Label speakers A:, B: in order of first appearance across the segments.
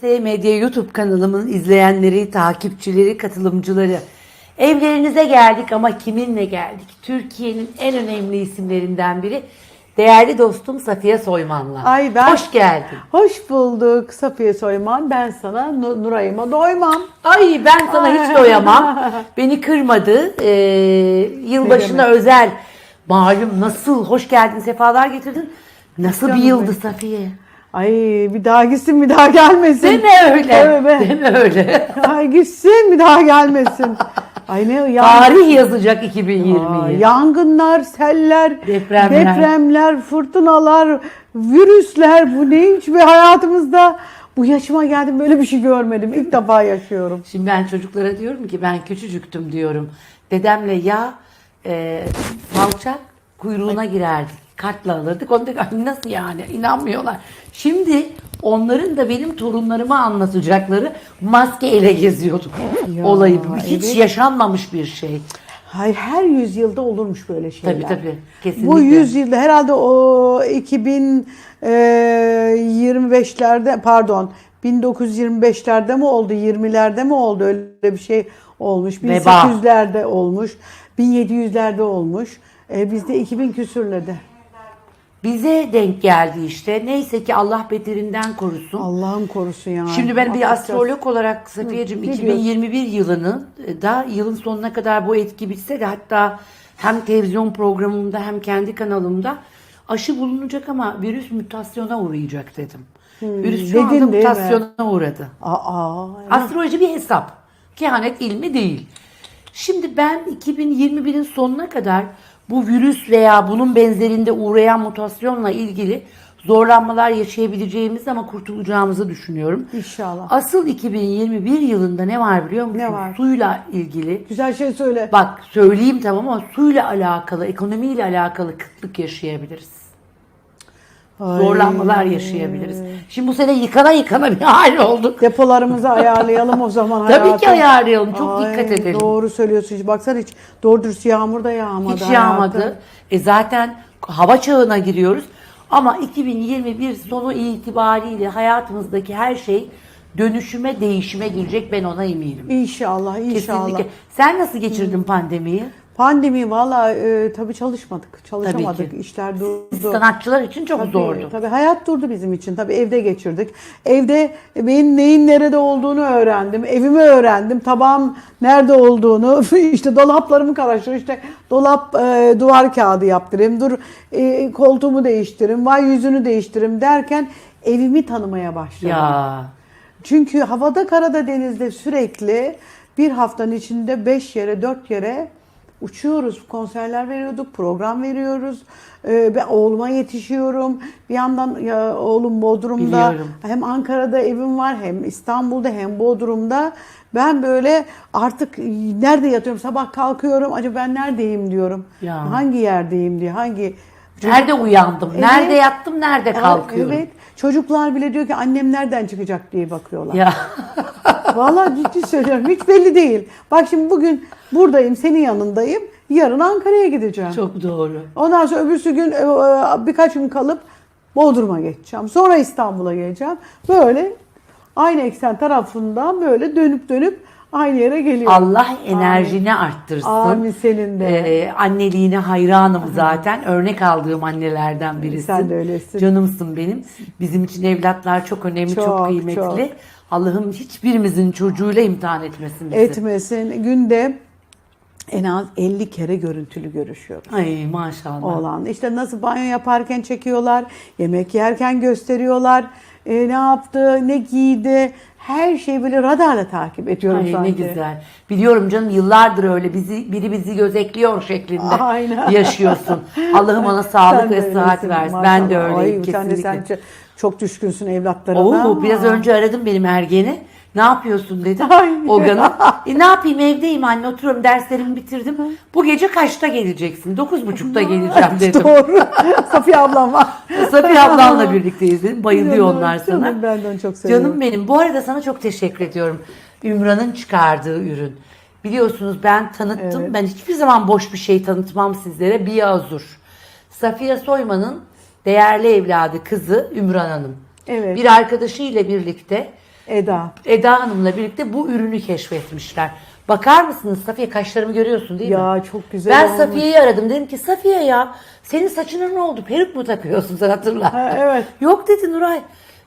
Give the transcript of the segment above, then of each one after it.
A: S Medya YouTube kanalımın izleyenleri, takipçileri, katılımcıları. Evlerinize geldik ama kiminle geldik? Türkiye'nin en önemli isimlerinden biri. Değerli dostum Safiye Soyman'la.
B: Ay ben-
A: Hoş geldin.
B: Hoş bulduk Safiye Soyman. Ben sana Nu- Nuray'ıma doymam.
A: Ay ben sana hiç doyamam. Beni kırmadı. Ee, yılbaşına özel. Malum nasıl? Hoş geldin, sefalar getirdin. Nasıl bir yıldı. Safiye?
B: Ay bir daha gitsin bir daha gelmesin.
A: Deme öyle. Deme öyle.
B: Ay gitsin bir daha gelmesin. Ay ne ya.
A: Tarih yazacak
B: Aa,
A: 2020'yi.
B: yangınlar, seller,
A: Depremler.
B: depremler, fırtınalar, virüsler bu ne hiç bir hayatımızda bu yaşıma geldim böyle bir şey görmedim. İlk defa yaşıyorum.
A: Şimdi ben çocuklara diyorum ki ben küçücüktüm diyorum. Dedemle yağ e, salça kuyruğuna girerdik. Kartla alırdık. Onu "Ay, nasıl yani inanmıyorlar. Şimdi onların da benim torunlarıma anlatacakları maskeyle geziyorduk.
B: Ya,
A: Olayı hiç
B: evet.
A: yaşanmamış bir şey.
B: Hayır her yüzyılda olurmuş böyle şeyler.
A: Tabii tabii. Kesinlikle.
B: Bu yüzyılda herhalde o 2025'lerde pardon 1925'lerde mi oldu 20'lerde mi oldu öyle bir şey olmuş.
A: Veba.
B: 1800'lerde olmuş. 1700'lerde olmuş. E, bizde 2000 küsürledi.
A: Bize denk geldi işte. Neyse ki Allah beterinden korusun.
B: Allah'ım korusun ya.
A: Şimdi ben bir
B: Hakikaten.
A: astrolog olarak Safiyeciğim
B: Hı, ne
A: 2021 yılını e, da yılın sonuna kadar bu etki bitse de hatta hem televizyon programımda hem kendi kanalımda aşı bulunacak ama virüs mutasyona uğrayacak dedim. virüs şu anda mutasyona uğradı.
B: Aa,
A: Astroloji bir hesap. Kehanet ilmi değil. Şimdi ben 2021'in sonuna kadar bu virüs veya bunun benzerinde uğrayan mutasyonla ilgili zorlanmalar yaşayabileceğimiz ama kurtulacağımızı düşünüyorum.
B: İnşallah.
A: Asıl 2021 yılında ne var biliyor musun?
B: Ne var?
A: Suyla ilgili.
B: güzel şey söyle.
A: Bak söyleyeyim tamam ama suyla alakalı, ekonomiyle alakalı kıtlık yaşayabiliriz. Zorlanmalar yaşayabiliriz. Şimdi bu sene yıkana yıkana bir hal olduk.
B: Depolarımızı ayarlayalım o zaman
A: Tabii ki ayarlayalım. Çok
B: Ay,
A: dikkat edelim.
B: Doğru söylüyorsun. Hiç Baksana hiç doğru dürüst yağmur da yağmadı.
A: Hiç
B: hayatım.
A: yağmadı. E zaten hava çağına giriyoruz. Ama 2021 sonu itibariyle hayatımızdaki her şey dönüşüme, değişime girecek. Ben ona eminim.
B: İnşallah, inşallah.
A: Kesinlikle. Sen nasıl geçirdin pandemiyi?
B: Pandemi valla e, tabii çalışmadık. Çalışamadık.
A: Tabii ki.
B: İşler durdu.
A: Sanatçılar için çok
B: Tabii,
A: zordu.
B: Tabii hayat durdu bizim için. Tabii evde geçirdik. Evde benim neyin nerede olduğunu öğrendim. Evimi öğrendim. Tabağım nerede olduğunu. işte dolaplarımı karıştır. İşte dolap e, duvar kağıdı yaptırayım. Dur e, koltuğumu değiştireyim. Vay yüzünü değiştireyim derken evimi tanımaya başladım.
A: Ya
B: Çünkü havada, karada, denizde sürekli bir haftanın içinde 5 yere, 4 yere uçuyoruz. Konserler veriyorduk, program veriyoruz. Ee, ben oğluma yetişiyorum. Bir yandan ya, oğlum Bodrum'da.
A: Biliyorum.
B: Hem Ankara'da evim var, hem İstanbul'da, hem Bodrum'da. Ben böyle artık nerede yatıyorum? Sabah kalkıyorum. Acaba ben neredeyim diyorum.
A: Ya.
B: Hangi yerdeyim diye. Hangi
A: nerede uyandım,
B: Evet.
A: nerede yattım, nerede kalkıyorum.
B: Evet. Çocuklar bile diyor ki annem nereden çıkacak diye bakıyorlar.
A: Ya
B: Vallahi ciddi söylüyorum. Hiç belli değil. Bak şimdi bugün buradayım, senin yanındayım. Yarın Ankara'ya gideceğim.
A: çok doğru.
B: Ondan sonra öbürsü gün e, e, birkaç gün kalıp Bodrum'a geçeceğim. Sonra İstanbul'a geleceğim. Böyle aynı eksen tarafından böyle dönüp dönüp aynı yere geliyorum.
A: Allah enerjini arttırsın.
B: Amin senin de.
A: Ee, anneliğine hayranım zaten. Örnek aldığım annelerden birisi.
B: Sen de öylesin.
A: Canımsın benim. Bizim için evlatlar çok önemli, çok,
B: Çok,
A: kıymetli.
B: çok.
A: Allah'ım hiçbirimizin çocuğuyla imtihan etmesin bizi.
B: Etmesin. Günde en az 50 kere görüntülü görüşüyoruz.
A: Ay maşallah.
B: Oğlan. İşte nasıl banyo yaparken çekiyorlar, yemek yerken gösteriyorlar, e, ne yaptı, ne giydi, her şeyi böyle radarla takip ediyorum
A: Ay ne
B: sanki.
A: güzel. Biliyorum canım yıllardır öyle bizi biri bizi gözetliyor şeklinde
B: Aynen.
A: yaşıyorsun. Allah'ım ona sağlık ve sıhhat versin. Ben de öyleyim
B: Ay, Sen de
A: kesinlikle.
B: sen çok düşkünsün evlatlarına.
A: Oo, biraz önce aradım benim ergeni. Ne yapıyorsun dedim.
B: Ay.
A: Olgan'a. E, ne yapayım evdeyim anne oturuyorum derslerimi bitirdim. Bu gece kaçta geleceksin? Dokuz buçukta geleceğim dedim.
B: Doğru. Safiye ablam var.
A: Safiye ablanla birlikteyiz dedim. Bayılıyor
B: Canım,
A: onlar sana.
B: canım, ben de onu çok seviyorum.
A: Canım benim. Bu arada sana çok teşekkür ediyorum. Ümran'ın çıkardığı ürün. Biliyorsunuz ben tanıttım.
B: Evet.
A: Ben hiçbir zaman boş bir şey tanıtmam sizlere. Biyazur. Safiye Soyman'ın değerli evladı kızı Ümran Hanım.
B: Evet.
A: Bir arkadaşıyla birlikte
B: Eda.
A: Eda Hanım'la birlikte bu ürünü keşfetmişler. Bakar mısınız Safiye kaşlarımı görüyorsun değil mi?
B: Ya çok güzel
A: Ben
B: olmuş.
A: Safiye'yi aradım. Dedim ki Safiye ya senin saçına ne oldu? Peruk mu takıyorsun sen hatırla.
B: Ha, evet.
A: Yok dedi Nuray.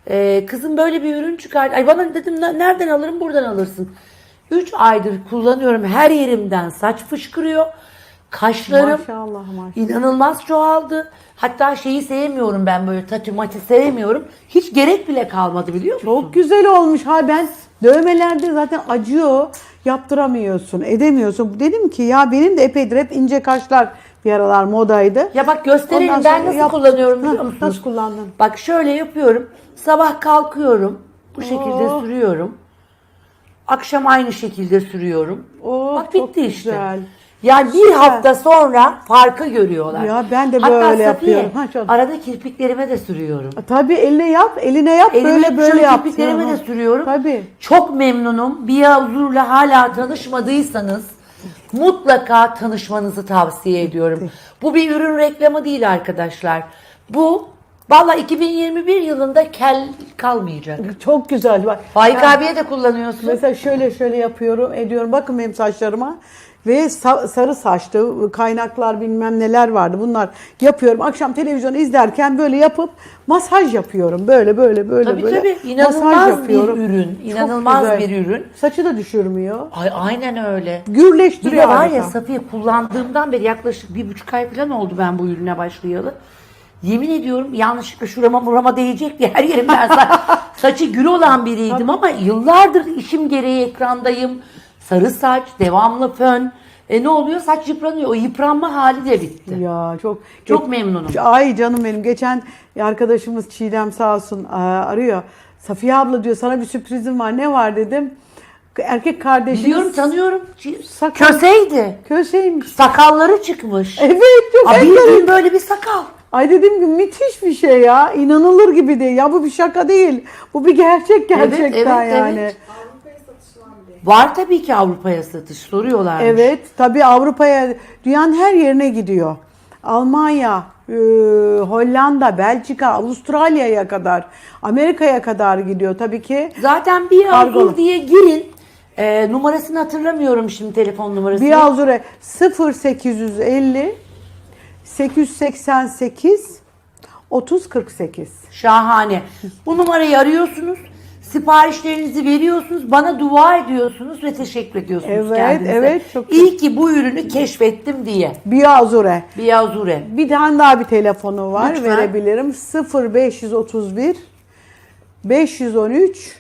A: Ee, kızım böyle bir ürün çıkardı. Ay bana dedim "Ne- nereden alırım buradan alırsın. 3 aydır kullanıyorum. Her yerimden saç fışkırıyor. Kaşlarım
B: Maşallah maşallah.
A: inanılmaz çoğaldı. Hatta şeyi sevmiyorum ben böyle tatu mati sevmiyorum. Hiç gerek bile kalmadı biliyor musun?
B: Çok güzel olmuş. Ha ben dövmelerde zaten acıyor. Yaptıramıyorsun, edemiyorsun. Dedim ki ya benim de epeydir hep ince kaşlar bir aralar modaydı.
A: Ya bak göstereyim
B: Ondan
A: ben nasıl
B: yap-
A: kullanıyorum biliyor musunuz?
B: nasıl kullandın?
A: Bak şöyle yapıyorum. Sabah kalkıyorum. Bu şekilde
B: Oh.
A: sürüyorum. Akşam aynı şekilde sürüyorum.
B: Oh,
A: bak
B: çok
A: bitti işte.
B: güzel.
A: Yani bir
B: Süper.
A: hafta sonra farkı görüyorlar.
B: Ya ben de
A: Hatta
B: böyle
A: Safiye,
B: yapıyorum. Ha, çok-
A: Arada kirpiklerime de sürüyorum.
B: Tabii eline yap, eline yap.
A: Elime
B: böyle böyle yap.
A: kirpiklerime de sürüyorum.
B: Tabii.
A: Çok memnunum. Biya Huzur'la hala tanışmadıysanız mutlaka tanışmanızı tavsiye ediyorum. Bu bir ürün reklamı değil arkadaşlar. Bu valla 2021 yılında kel kalmayacak.
B: Çok güzel. Bak.
A: Faik
B: Ben
A: abiye de kullanıyorsun.
B: Mesela şöyle şöyle yapıyorum, ediyorum. Bakın benim saçlarıma. Ve sa- sarı saçlı kaynaklar bilmem neler vardı. Bunlar yapıyorum. Akşam televizyon izlerken böyle yapıp masaj yapıyorum. Böyle böyle böyle
A: Tabii
B: böyle.
A: tabii.
B: masaj
A: İnanılmaz bir
B: yapıyorum.
A: ürün. İnanılmaz bir ürün.
B: Saçı da düşürmüyor.
A: Ay aynen öyle. Bir
B: Gürleştiriyor.
A: de var ya. Safiye kullandığımdan beri yaklaşık bir buçuk ay falan oldu ben bu ürüne başlayalı. Yemin ediyorum yanlışlıkla şurama burama değecek diye her yerimden sa- saçı gür olan biriydim ama yıllardır işim gereği ekrandayım. Sarı saç, devamlı fön. E ne oluyor? Saç yıpranıyor. O yıpranma hali de bitti.
B: Ya çok
A: Çok memnunum.
B: Ay canım benim. Geçen arkadaşımız Çiğdem sağ olsun arıyor. Safiye abla diyor sana bir sürprizim var. Ne var dedim. Erkek kardeşimiz.
A: Biliyorum tanıyorum.
B: Sakal-
A: Köseydi.
B: Köseymiş.
A: Sakalları çıkmış.
B: Evet çok
A: Aa,
B: enteresan.
A: bildiğin böyle bir sakal.
B: Ay dedim ki müthiş bir şey ya. İnanılır gibi değil. Ya bu bir şaka değil. Bu bir gerçek gerçekten
A: evet,
B: yani.
A: evet. Var tabii ki Avrupa'ya satış soruyorlar.
B: Evet, tabii Avrupa'ya, dünyanın her yerine gidiyor. Almanya, e, Hollanda, Belçika, Avustralya'ya kadar, Amerika'ya kadar gidiyor tabii ki.
A: Zaten bir. Avdur diye girin. Ee, numarasını hatırlamıyorum şimdi telefon numarasını.
B: Bir Azure 0850 888 3048.
A: Şahane. Bu numarayı arıyorsunuz. Siparişlerinizi veriyorsunuz. Bana dua ediyorsunuz ve teşekkür ediyorsunuz
B: Evet,
A: kendinize.
B: evet, çok
A: İyi ki bu ürünü keşfettim diye.
B: Bir Azure.
A: Bir
B: tane daha bir telefonu var
A: Lütfen.
B: verebilirim. 0531 513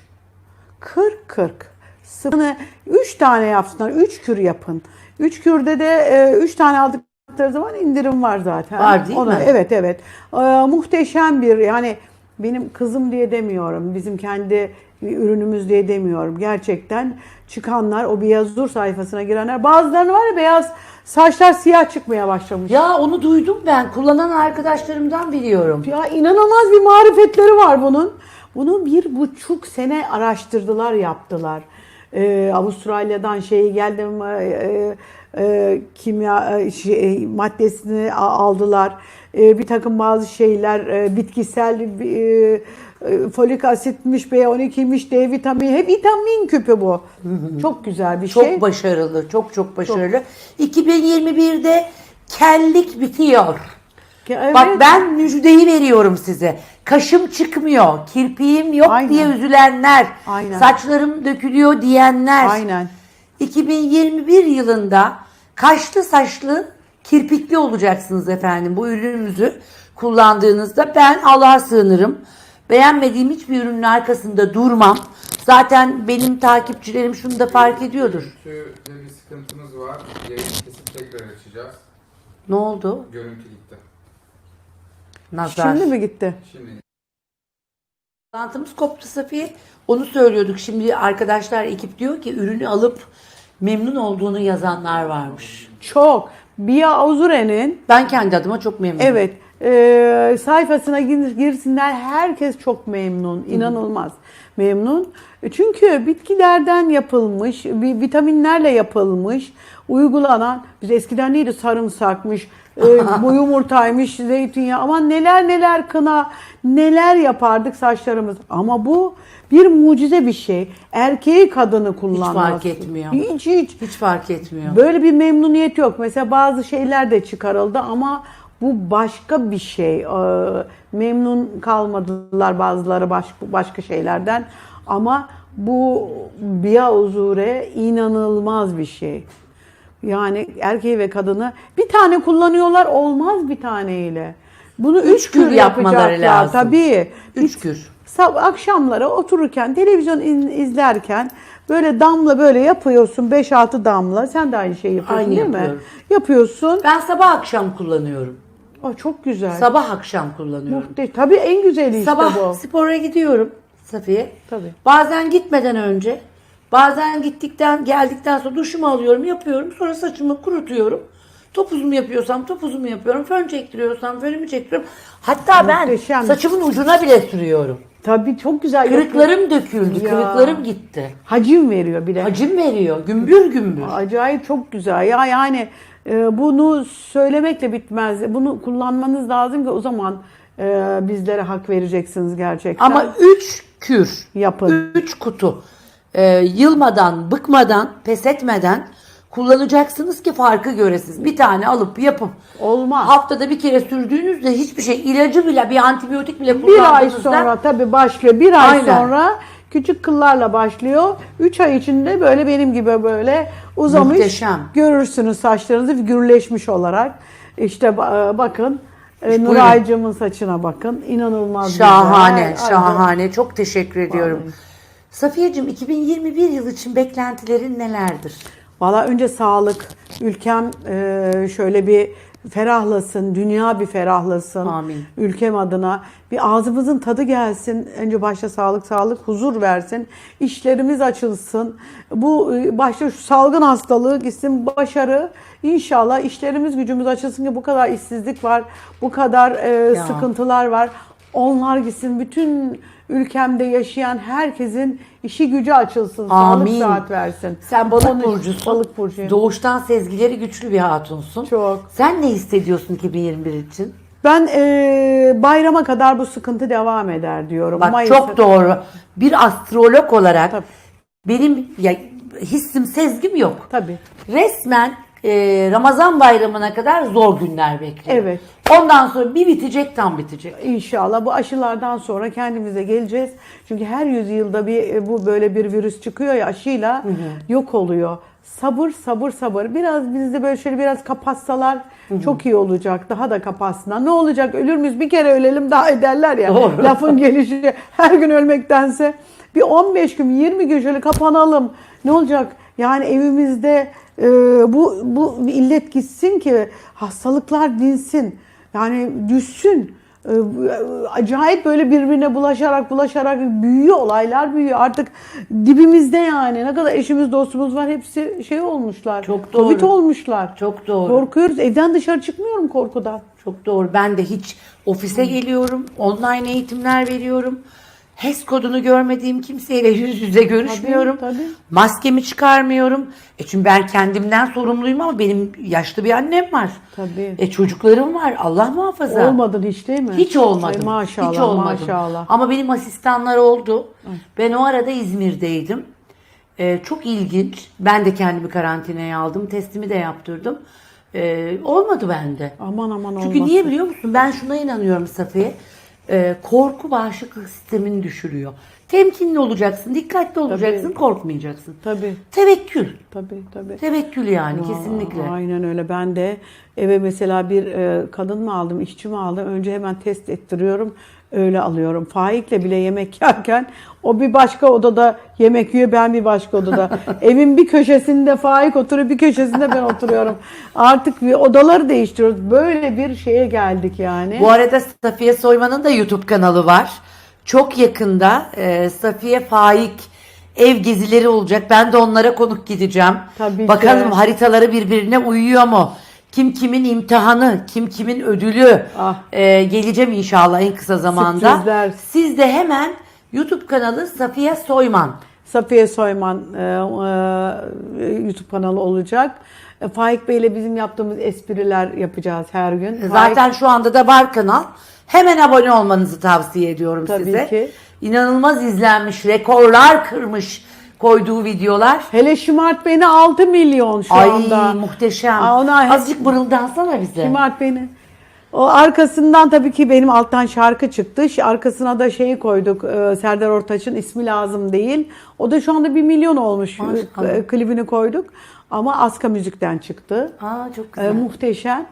B: 40 40. Sıfırını 3 tane yapsınlar. 3 kür yapın. 3 kürde de 3 tane aldıkları zaman indirim var zaten.
A: Var değil mi?
B: Evet evet. Ee, muhteşem bir yani benim kızım diye demiyorum. Bizim kendi ürünümüz diye demiyorum. Gerçekten çıkanlar o beyaz dur sayfasına girenler bazılarının var ya beyaz saçlar siyah çıkmaya başlamış.
A: Ya onu duydum ben. Kullanan arkadaşlarımdan biliyorum.
B: Ya inanılmaz bir marifetleri var bunun. Bunu bir buçuk sene araştırdılar, yaptılar. Ee, Avustralya'dan şeyi geldim, e, e, kimya e, şey, maddesini a- aldılar. E, bir takım bazı şeyler, e, bitkisel e, e, folik asitmiş, B12'miş, D vitamini, hep vitamin küpü bu. Çok güzel bir
A: Çok
B: şey.
A: başarılı. Çok çok başarılı. 2021'de kellik bitiyor.
B: Evet.
A: Bak ben müjdeyi veriyorum size. Kaşım çıkmıyor, kirpiğim yok
B: Aynen.
A: diye üzülenler,
B: Aynen.
A: saçlarım dökülüyor diyenler.
B: Aynen.
A: 2021 yılında kaşlı saçlı kirpikli olacaksınız efendim bu ürünümüzü kullandığınızda. Ben Allah'a sığınırım. Beğenmediğim hiçbir ürünün arkasında durmam. Zaten benim takipçilerim şunu da fark ediyordur.
C: Görüntüde bir sıkıntımız var. Yayını kesip tekrar açacağız.
A: Ne oldu?
C: Görüntü gitti.
A: Nazar.
B: Şimdi mi gitti?
C: Şimdi
A: Bağlantımız koptu Safiye. Onu söylüyorduk. Şimdi arkadaşlar ekip diyor ki ürünü alıp memnun olduğunu yazanlar varmış.
B: Çok. Bia Azure'nin
A: Ben kendi adıma çok memnunum.
B: Evet. e, sayfasına gir- girsinler. Herkes çok memnun. inanılmaz memnun. E, Çünkü bitkilerden yapılmış, vi- vitaminlerle yapılmış, uygulanan, biz eskiden neydi sarımsakmış, e, bu yumurtaymış, zeytinyağı aman neler neler kına, neler yapardık saçlarımız. Ama bu bir mucize bir şey. Erkeği kadını kullanmaz.
A: fark etmiyor.
B: Hiç hiç.
A: Hiç fark etmiyor.
B: Böyle bir memnuniyet yok. Mesela bazı şeyler de çıkarıldı ama bu başka bir şey. Ee, memnun kalmadılar bazıları baş, başka şeylerden. Ama bu biya uzure inanılmaz bir şey. Yani erkeği ve kadını bir tane kullanıyorlar olmaz bir taneyle. Bunu üç,
A: kür
B: kür
A: yapmaları lazım.
B: tabii.
A: Üç
B: Hiç-
A: kür.
B: Akşamları otururken televizyon izlerken böyle damla böyle yapıyorsun 5-6 damla. Sen de aynı şeyi yapıyorsun
A: Aynı
B: değil mi?
A: yapıyorum.
B: Yapıyorsun.
A: Ben sabah akşam kullanıyorum.
B: Aa, çok güzel.
A: Sabah akşam kullanıyorum.
B: Muhteşem. Tabii en güzeli işte
A: Sabah
B: bu.
A: spora gidiyorum Safiye.
B: Tabii.
A: Bazen gitmeden önce, bazen gittikten geldikten sonra duşumu alıyorum, yapıyorum. Sonra saçımı kurutuyorum. Topuzumu yapıyorsam topuzumu yapıyorum. Fön çektiriyorsam fönümü çektiriyorum. Hatta ben
B: Muhteşem.
A: saçımın ucuna bile sürüyorum.
B: Tabii çok güzel.
A: Kırıklarım döküldü,
B: Ya.
A: kırıklarım gitti.
B: Hacim veriyor bir de.
A: Hacim veriyor, gümbür gümbür.
B: Acayip çok güzel. Ya yani bunu söylemekle bitmez. Bunu kullanmanız lazım ki o zaman e, bizlere hak vereceksiniz gerçekten.
A: Ama üç kür,
B: Yapın.
A: üç kutu e, yılmadan, bıkmadan, pes etmeden kullanacaksınız ki farkı göresiniz. Bir tane alıp yapıp
B: Olmaz.
A: haftada bir kere sürdüğünüzde hiçbir şey ilacı bile bir antibiyotik bile
B: Bir ay
A: kullandığınızda
B: sonra tabii başlıyor. Bir ay
A: Aynen.
B: sonra küçük kıllarla başlıyor. Üç ay içinde böyle benim gibi böyle uzamış.
A: Muhteşem.
B: Görürsünüz saçlarınızı gürleşmiş olarak. İşte ba- bakın. E, Nuraycığımın saçına bakın. İnanılmaz
A: şahane,
B: güzel.
A: şahane. Çok teşekkür ediyorum. Safiyeciğim 2021 yıl için beklentilerin nelerdir?
B: Valla önce sağlık. Ülkem e, şöyle bir ferahlasın, dünya bir ferahlasın.
A: Amin.
B: Ülkem adına bir ağzımızın tadı gelsin. Önce başta sağlık, sağlık, huzur versin. İşlerimiz açılsın. Bu e, başta şu salgın hastalığı gitsin, başarı. İnşallah işlerimiz gücümüz açılsın ki bu kadar işsizlik var, bu kadar e, sıkıntılar var. Onlar gitsin. Bütün ülkemde yaşayan herkesin işi gücü açılsın.
A: Amin.
B: Sağlık saat versin.
A: Sen balık
B: Konuş-
A: burcusun.
B: Balık burcuyum.
A: Doğuştan sezgileri güçlü bir hatunsun.
B: Çok.
A: Sen ne hissediyorsun 2021 için?
B: Ben e, bayrama kadar bu sıkıntı devam eder diyorum.
A: Bak
B: Mayıs-
A: çok doğru. Bir astrolog olarak
B: Tabii.
A: benim ya, hissim, sezgim yok.
B: Tabii.
A: Resmen e, Ramazan bayramına kadar zor günler bekliyor.
B: Evet.
A: Ondan sonra bir bitecek tam bitecek.
B: İnşallah bu aşılardan sonra kendimize geleceğiz. Çünkü her yüzyılda bir e, bu böyle bir virüs çıkıyor ya aşıyla yok oluyor. Sabır sabır sabır. Biraz bizde böyle şöyle biraz kapatsalar çok iyi olacak. Daha da kapatsınlar. Ne olacak? Ölür müyüz? Bir kere ölelim daha ederler ya.
A: Doğru.
B: Lafın gelişi her gün ölmektense bir 15 gün 20 gün şöyle kapanalım. Ne olacak? Yani evimizde e, bu bu illet gitsin ki hastalıklar dinsin. Yani düşsün. Ee, Acayip böyle birbirine bulaşarak bulaşarak büyüyor olaylar büyüyor. Artık dibimizde yani ne kadar eşimiz dostumuz var hepsi şey olmuşlar.
A: Çok doğru.
B: Covid olmuşlar.
A: Çok doğru.
B: Korkuyoruz. Evden dışarı çıkmıyorum korkudan.
A: Çok doğru. Ben de hiç ofise geliyorum. Online eğitimler veriyorum. HES kodunu görmediğim kimseyle yüz yüze görüşmüyorum.
B: Tabii, tabii.
A: Maskemi çıkarmıyorum. E çünkü ben kendimden sorumluyum ama benim yaşlı bir annem var.
B: Tabii.
A: E çocuklarım var. Allah muhafaza.
B: Olmadın hiç değil mi?
A: Hiç olmadım.
B: Ay maşallah
A: Hiç olmadım.
B: maşallah.
A: Ama benim asistanlar oldu. Ben o arada İzmir'deydim. Ee, çok ilginç. Ben de kendimi karantinaya aldım. Testimi de yaptırdım. Ee, olmadı bende.
B: Aman aman
A: Çünkü
B: olmasın.
A: niye biliyor musun? Ben şuna inanıyorum Safiye. Ee, korku bağışıklık sistemini düşürüyor. Temkinli olacaksın, dikkatli olacaksın, korkmayacaksın.
B: Tabii.
A: Tevekkül.
B: Tabii tabii.
A: Tevekkül yani
B: Aa,
A: kesinlikle.
B: Aynen öyle. Ben de eve mesela bir e, kadın mı aldım, işçi mi aldım? Önce hemen test ettiriyorum. Öyle alıyorum. Faik'le bile yemek yerken o bir başka odada yemek yiyor, ben bir başka odada. Evin bir köşesinde Faik oturuyor, bir köşesinde ben oturuyorum. Artık bir odaları değiştiriyoruz. Böyle bir şeye geldik yani.
A: Bu arada Safiye Soyman'ın da YouTube kanalı var. Çok yakında e, Safiye Faik ev gezileri olacak. Ben de onlara konuk gideceğim.
B: Tabii ki.
A: Bakalım haritaları birbirine uyuyor mu? Kim kimin imtihanı, kim kimin ödülü
B: Ah.
A: e, geleceğim inşallah en kısa zamanda.
B: Sürprizler.
A: Siz de hemen YouTube kanalı Safiye Soyman.
B: Safiye Soyman e, e, YouTube kanalı olacak. E, Faik Bey ile bizim yaptığımız espriler yapacağız her gün. Faik-
A: Zaten şu anda da var kanal. Hemen abone olmanızı tavsiye ediyorum
B: Tabii
A: size.
B: ki.
A: İnanılmaz izlenmiş, rekorlar kırmış koyduğu videolar.
B: Hele Şımart Beni 6 milyon şu
A: Ay
B: anda.
A: muhteşem.
B: Aa, ona-
A: Azıcık mırıldansana bize.
B: Şımart Beni. O arkasından tabii ki benim alttan şarkı çıktı. Ş- Arkasına da şeyi koyduk. e, Serdar Ortaç'ın ismi lazım değil. O da şu anda bir milyon olmuş.
A: Maşallah.
B: E, Klibini koyduk. Ama Aska Müzik'ten çıktı.
A: Aa çok
B: E,
A: güzel.
B: muhteşem.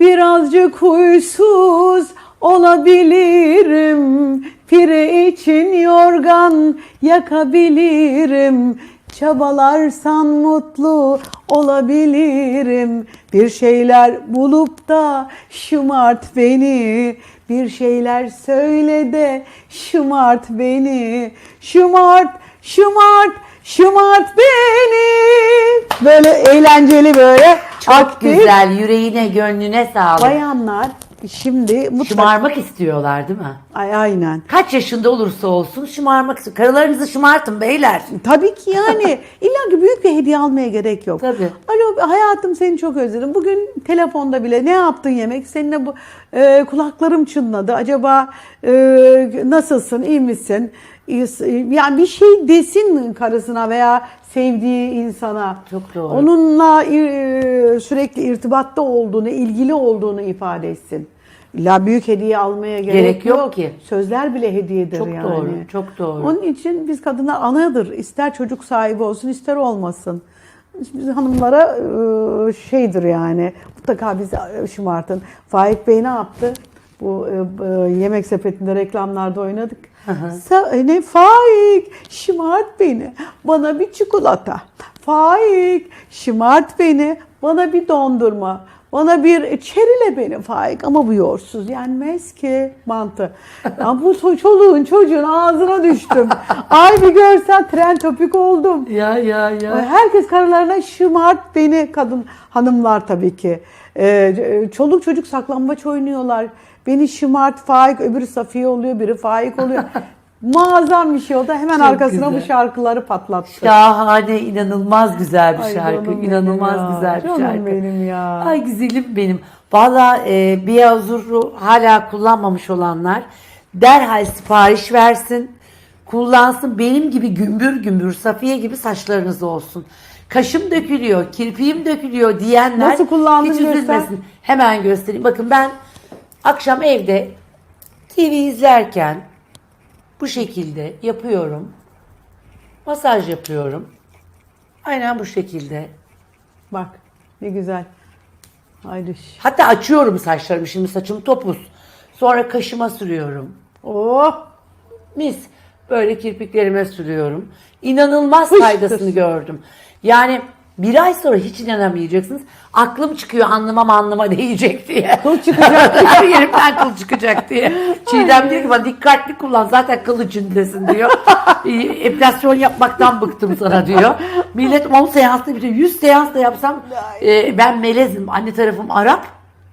B: Birazcık huysuz olabilirim. Pire için yorgan yakabilirim. Çabalarsan mutlu olabilirim. Bir şeyler bulup da şımart beni. Bir şeyler söyle de şımart beni. Şımart, şımart, şımart beni. Böyle eğlenceli böyle
A: çok
B: aktif.
A: güzel. Yüreğine, gönlüne sağlık.
B: Bayanlar şimdi mutlaka...
A: Şımarmak istiyorlar değil mi?
B: Ay, aynen.
A: Kaç yaşında olursa olsun şımarmak istiyor. Karılarınızı şımartın beyler.
B: Tabii ki yani illa ki büyük bir hediye almaya gerek yok.
A: Tabii.
B: Alo hayatım seni çok özledim. Bugün telefonda bile ne yaptın yemek? Seninle bu e, kulaklarım çınladı. Acaba e, nasılsın? iyi misin? İyisin. Yani bir şey desin karısına veya sevdiği insana.
A: Çok doğru.
B: Onunla e, sürekli irtibatta olduğunu, ilgili olduğunu ifade etsin. İlla büyük hediye almaya gerek,
A: Gerek yok ki.
B: Sözler bile hediyedir
A: Çok
B: yani.
A: doğru, çok doğru.
B: Onun için biz kadınlar anadır. İster çocuk sahibi olsun, ister olmasın. Biz hanımlara e, şeydir yani. Mutlaka bizi şımartın. Faik Bey ne yaptı? Bu e, e, yemek sepetinde reklamlarda oynadık. Ne Faik şımart beni. Bana bir çikolata. Faik şımart beni. Bana bir dondurma. Bana bir çerile beni Faik ama bu yoğurtsuz yenmez ki mantı. Ya bu çoluğun çocuğun ağzına düştüm. Ay bir görsen tren topik oldum.
A: Ya ya ya.
B: Herkes karılarına şımart beni kadın hanımlar tabii ki. Ee, çoluk çocuk saklambaç oynuyorlar. Beni şımart Faik öbürü Safiye oluyor biri Faik oluyor. Muazzam bir şey oldu. Hemen
A: Çok
B: arkasına bu
A: güzel.
B: şarkıları patlattı.
A: Şahane, inanılmaz güzel bir
B: Ay
A: şarkı. inanılmaz
B: ya.
A: güzel bir
B: Canım
A: şarkı.
B: benim ya.
A: Ay güzelim benim. Valla e, Biyazur'u hala kullanmamış olanlar derhal sipariş versin. Kullansın. Benim gibi gümbür gümbür Safiye gibi saçlarınız olsun. Kaşım dökülüyor, kirpiğim dökülüyor diyenler
B: Nasıl
A: hiç
B: göster.
A: üzülmesin. Hemen göstereyim. Bakın ben akşam evde TV izlerken bu şekilde yapıyorum. Masaj yapıyorum. Aynen bu şekilde.
B: Bak ne güzel. Haydi.
A: Hatta açıyorum saçlarımı. Şimdi saçım topuz. Sonra kaşıma sürüyorum.
B: Oh
A: Mis. Böyle kirpiklerime sürüyorum. İnanılmaz faydasını gördüm. Yani bir ay sonra hiç inanamayacaksınız. Aklım çıkıyor anlıma anlıma değecek diye.
B: Kıl çıkacak.
A: Yerimden kıl çıkacak diye. Çiğdem diyor ki bana dikkatli kullan zaten kıl içindesin diyor. E, Epilasyon yapmaktan bıktım sana diyor. Millet 10 seansda bitiyor. 100 seans da yapsam e, ben melezim. Anne tarafım Arap.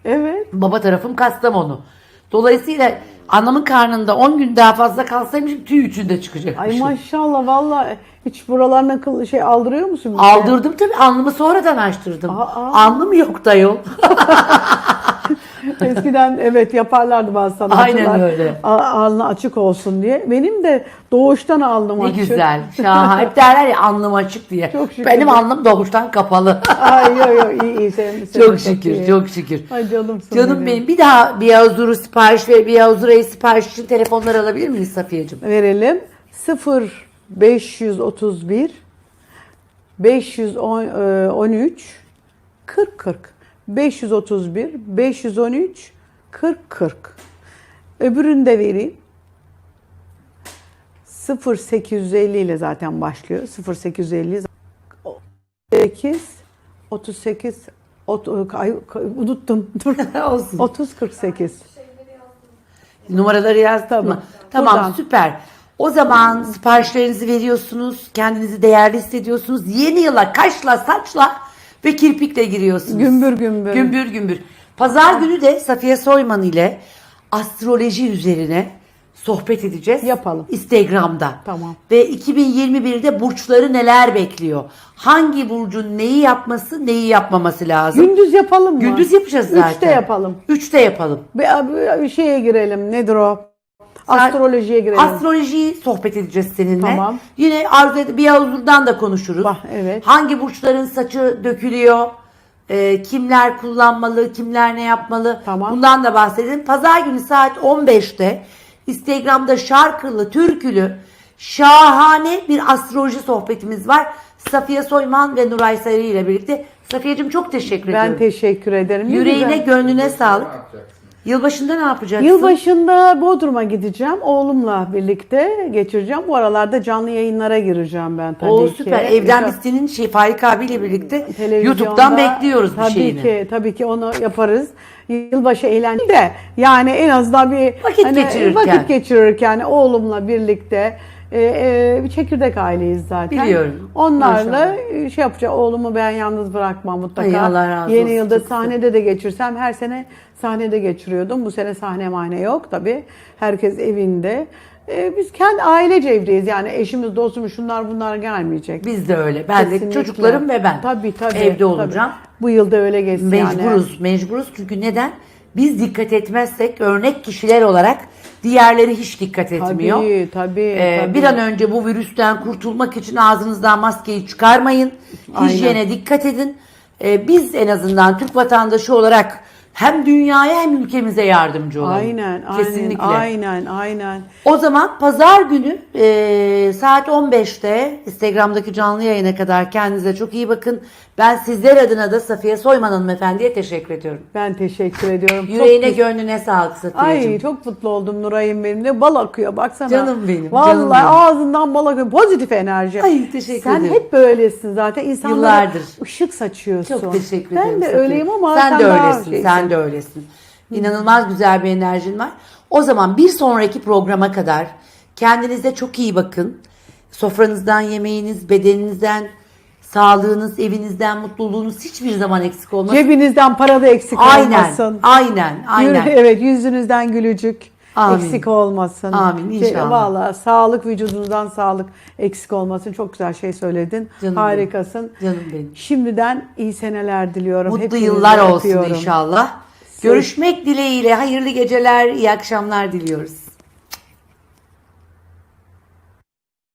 B: evet.
A: Baba tarafım Kastamonu. Dolayısıyla anamın karnında 10 gün daha fazla kalsaymışım tüy içinde
B: Ay
A: çıkacakmışım.
B: maşallah vallahi hiç buralarına kıl şey aldırıyor musun? bize?
A: Aldırdım tabii alnımı sonradan açtırdım.
B: Aa.
A: Alnım yok da yol.
B: Eskiden evet yaparlardı bazı sanatçılar.
A: Aynen öyle.
B: A- Alnı açık olsun diye. Benim de doğuştan alnım
A: Ne
B: açık.
A: güzel. Şahane. Hep derler ya alnım açık diye.
B: Çok şükür.
A: Benim alnım doğuştan kapalı.
B: Ay yo yo iyi iyi. Senin, senin
A: çok şükür,
B: iyi.
A: çok şükür.
B: Ay canımsın
A: Canım benim. Bir daha bir Yavuzur'u sipariş ve bir Yavuzur'u sipariş için telefonlar alabilir miyiz Safiyeciğim?
B: Verelim. 0 531 513 40 40 531 513 40 40 Öbürünü de vereyim. 0850 ile zaten başlıyor. 0850 8 38 ot- ay, unuttum. Dur.
A: Olsun.
B: 30 48.
A: Numaraları yazdın mı? Tamam
B: Buradan.
A: süper. O zaman siparişlerinizi veriyorsunuz. Kendinizi değerli hissediyorsunuz. Yeni yıla kaşla saçla ve kirpikle giriyorsunuz.
B: Gümbür gümbür.
A: Gümbür gümbür. Pazar günü de Safiye Soyman ile astroloji üzerine sohbet edeceğiz.
B: Yapalım.
A: Instagram'da.
B: Tamam.
A: Ve 2021'de burçları neler bekliyor? Hangi burcun neyi yapması, neyi yapmaması lazım?
B: Gündüz yapalım mı?
A: Gündüz yapacağız zaten.
B: Üçte yapalım.
A: Üçte yapalım.
B: Bir, bir şeye girelim. Nedir o? Astrolojiye girelim.
A: Astrolojiyi sohbet edeceğiz seninle.
B: Tamam.
A: Yine arzu ed- bir huzurdan da konuşuruz.
B: Bah, evet.
A: Hangi burçların saçı dökülüyor? e, kimler kullanmalı, kimler ne yapmalı?
B: Tamam.
A: Bundan da bahsedelim. Pazar günü saat 15'te Instagram'da şarkılı, türkülü, şahane bir astroloji sohbetimiz var. Safiye Soyman ve Nuray Sarı ile birlikte. Safiyeciğim çok teşekkür
B: ben
A: ediyorum.
B: teşekkür ederim. Ne
A: Yüreğine,
B: güzel.
A: gönlüne sağlık. Yılbaşında ne yapacaksın?
B: Yılbaşında Bodrum'a gideceğim. Oğlumla birlikte geçireceğim. Bu aralarda canlı yayınlara gireceğim ben tabii
A: Oo
B: ki.
A: süper. Evden biz senin şey Faik abiyle birlikte
B: Televizyonda
A: YouTube'dan bekliyoruz bir
B: tabii
A: şeyini.
B: ki tabii ki onu yaparız. Yılbaşı eğlence de yani en azından bir
A: Vakit geçirirken.
B: vakit geçirirken oğlumla birlikte e, e, bir çekirdek aileyiz zaten.
A: Biliyorum.
B: Onlarla e, şey yapacağım. Oğlumu ben yalnız bırakmam mutlaka.
A: Ay, Allah razı
B: Yeni
A: olsun.
B: yılda
A: Çok
B: sahnede de geçirsem her sene sahnede geçiriyordum. Bu sene sahne mahne yok tabii. Herkes evinde. E, biz kendi ailece evdeyiz. Yani eşimiz, dostumuz şunlar bunlar gelmeyecek.
A: Biz de öyle. Ben de
B: Kesinlikle.
A: çocuklarım ve ben.
B: Tabii tabii.
A: Evde
B: tabii.
A: olacağım.
B: Bu yılda öyle geçsin yani.
A: Mecburuz, mecburuz. Çünkü neden? Biz dikkat etmezsek örnek kişiler olarak diğerleri hiç dikkat etmiyor.
B: Tabii tabii.
A: Ee,
B: tabii.
A: Bir an önce bu virüsten kurtulmak için ağzınızdan maskeyi çıkarmayın.
B: Aynen.
A: Hijyene dikkat edin. Ee, biz en azından Türk vatandaşı olarak hem dünyaya hem ülkemize yardımcı olalım.
B: Aynen, aynen,
A: Kesinlikle.
B: aynen, aynen.
A: O zaman pazar günü e, saat 15'te Instagram'daki canlı yayına kadar kendinize çok iyi bakın. Ben sizler adına da Safiye Soyman hanımefendiye teşekkür ediyorum.
B: Ben teşekkür ediyorum.
A: Yüreğine
B: çok,
A: gönlüne sağlık Safiyeciğim.
B: Ay çok mutlu oldum Nuray'ım benim de bal akıyor baksana.
A: Canım benim,
B: Vallahi
A: canım benim.
B: ağzından bal akıyor. Pozitif enerji.
A: Ay, teşekkür
B: Sen
A: ederim.
B: hep böylesin zaten. İnsanlara
A: Yıllardır.
B: ışık saçıyorsun.
A: Çok teşekkür
B: ben
A: ederim.
B: de
A: Safiye.
B: öyleyim ama
A: sen,
B: sen,
A: de öylesin.
B: şeysin.
A: Sen de öylesin. İnanılmaz güzel bir enerjin var. O zaman bir sonraki programa kadar kendinize çok iyi bakın. Sofranızdan yemeğiniz, bedeninizden, sağlığınız, evinizden, mutluluğunuz hiçbir zaman eksik olmasın.
B: Cebinizden para da eksik
A: Aynen,
B: olmasın.
A: aynen, aynen.
B: Yürü- Evet yüzünüzden gülücük
A: Amin.
B: eksik olmasın.
A: Amin,
B: Şey,
A: inşallah.
B: Valla sağlık vücudunuzdan sağlık eksik olmasın. Çok güzel şey söyledin.
A: Canım
B: Harikasın.
A: Canım benim.
B: Şimdiden iyi seneler diliyorum.
A: Mutlu
B: Hepinizi
A: yıllar olsun
B: öpüyorum.
A: inşallah. Görüşmek dileğiyle hayırlı geceler, iyi akşamlar diliyoruz.